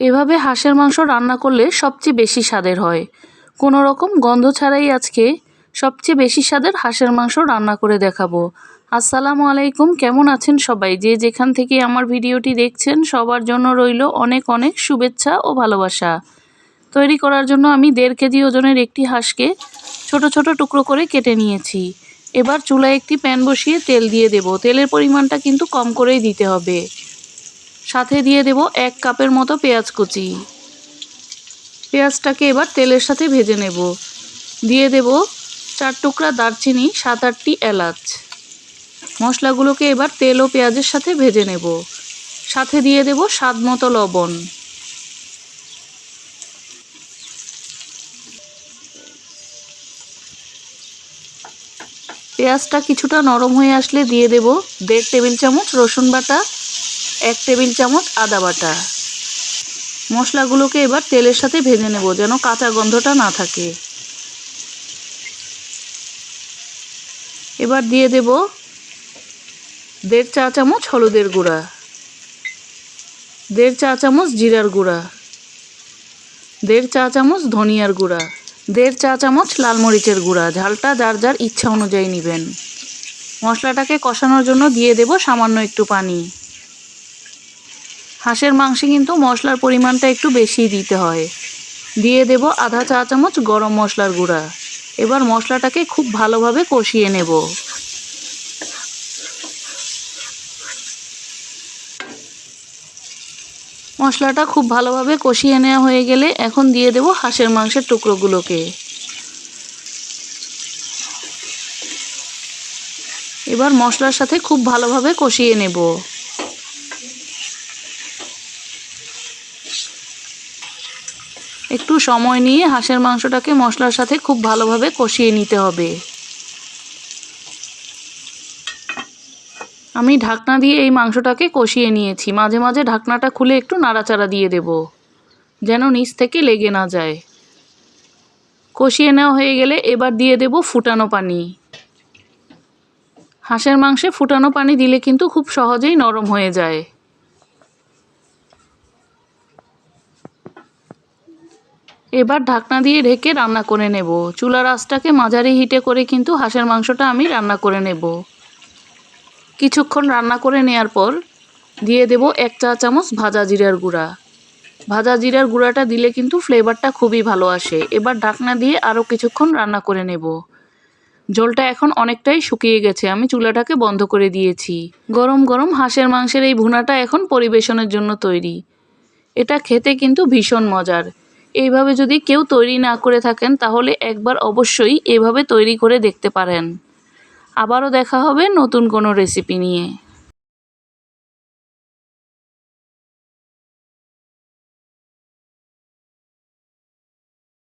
এভাবে হাঁসের মাংস রান্না করলে সবচেয়ে বেশি স্বাদের হয়। কোনো রকম গন্ধ ছাড়াই আজকে সবচেয়ে বেশি স্বাদের হাঁসের মাংস রান্না করে দেখাবো। আসসালামু আলাইকুম, কেমন আছেন সবাই? যে যেখান থেকে আমার ভিডিওটি দেখছেন, সবার জন্য রইল অনেক অনেক শুভেচ্ছা ও ভালোবাসা। তৈরি করার জন্য আমি দেড় কেজি ওজনের একটি হাঁসকে ছোট ছোট টুকরো করে কেটে নিয়েছি। এবার চুলায় একটি প্যান বসিয়ে তেল দিয়ে দেব। তেলের পরিমাণটা কিন্তু কম করেই দিতে হবে। সাথে দিয়ে দেব এক কাপের মতো পেঁয়াজ কুচি। পেঁয়াজটাকে এবার তেলের সাথে ভেজে নেব। দিয়ে দেব চার টুকরা দারচিনি, সাত আটটি এলাচ। মশলাগুলোকে এবার তেল ও পেঁয়াজের সাথে ভেজে নেব। সাথে দিয়ে দেব স্বাদ মতো লবণ। পেঁয়াজটা কিছুটা নরম হয়ে আসলে দিয়ে দেব দেড় টেবিল চামচ রসুন বাটা এক টেবিল চামচ আদা বাটা। মশলাগুলোকে এবার তেলের সাথে ভেজে নেব যেন কাঁচা গন্ধটা না থাকে। এবার দিয়ে দেব দেড় চা চামচ হলুদের গুঁড়া, দেড় চা চামচ জিরার গুঁড়া, দেড় চা চামচ ধনিয়ার গুঁড়া, দেড় চা চামচ লাল মরিচের গুঁড়া। ঝালটা যার যার ইচ্ছা অনুযায়ী নেবেন। মশলাটাকে কষানোর জন্য দিয়ে দেব সামান্য একটু পানি। হাঁসের মাংসে কিন্তু মশলার পরিমাণটা একটু বেশিই দিতে হয়। দিয়ে দেব আধা চা চামচ গরম মশলার গুঁড়া। এবার মশলাটাকে খুব ভালোভাবে কষিয়ে নেব। মশলাটা খুব ভালোভাবে কষিয়ে নেওয়া হয়ে গেলে এখন দিয়ে দেব হাঁসের মাংসের টুকরোগুলোকে। এবার মশলার সাথে খুব ভালোভাবে কষিয়ে নেব। একটু সময় নিয়ে হাঁসের মাংসটাকে মশলার সাথে খুব ভালোভাবে কষিয়ে নিতে হবে। আমি ঢাকনা দিয়ে এই মাংসটাকে কষিয়ে নিয়েছি। মাঝে মাঝে ঢাকনাটা খুলে একটু নাড়াচাড়া দিয়ে দেব, যেন নিচ থেকে লেগে না যায়। কষিয়ে নেওয়া হয়ে গেলে এবার দিয়ে দেব ফুটানো পানি। হাঁসের মাংসে ফুটানো পানি দিলে কিন্তু খুব সহজেই নরম হয়ে যায়। এবার ঢাকনা দিয়ে ঢেকে রান্না করে নেব। চুলার আঁচটাকে মাঝারি হিটে করে কিন্তু হাঁসের মাংসটা আমি রান্না করে নেব। কিছুক্ষণ রান্না করে নেওয়ার পর দিয়ে দেব এক চা চামচ ভাজা জিরার গুঁড়া। ভাজা জিরার গুঁড়াটা দিলে কিন্তু ফ্লেভারটা খুবই ভালো আসে। এবার ঢাকনা দিয়ে আরও কিছুক্ষণ রান্না করে নেব। ঝোলটা এখন অনেকটাই শুকিয়ে গেছে, আমি চুলাটাকে বন্ধ করে দিয়েছি। গরম গরম হাঁসের মাংসের এই ভুনাটা এখন পরিবেশনের জন্য তৈরি। এটা খেতে কিন্তু ভীষণ মজার। এইভাবে যদি কেউ তৈরি না করে থাকেন, তাহলে একবার অবশ্যই এভাবে তৈরি করে দেখতে পারেন। আবারও দেখা হবে নতুন কোনো রেসিপি নিয়ে।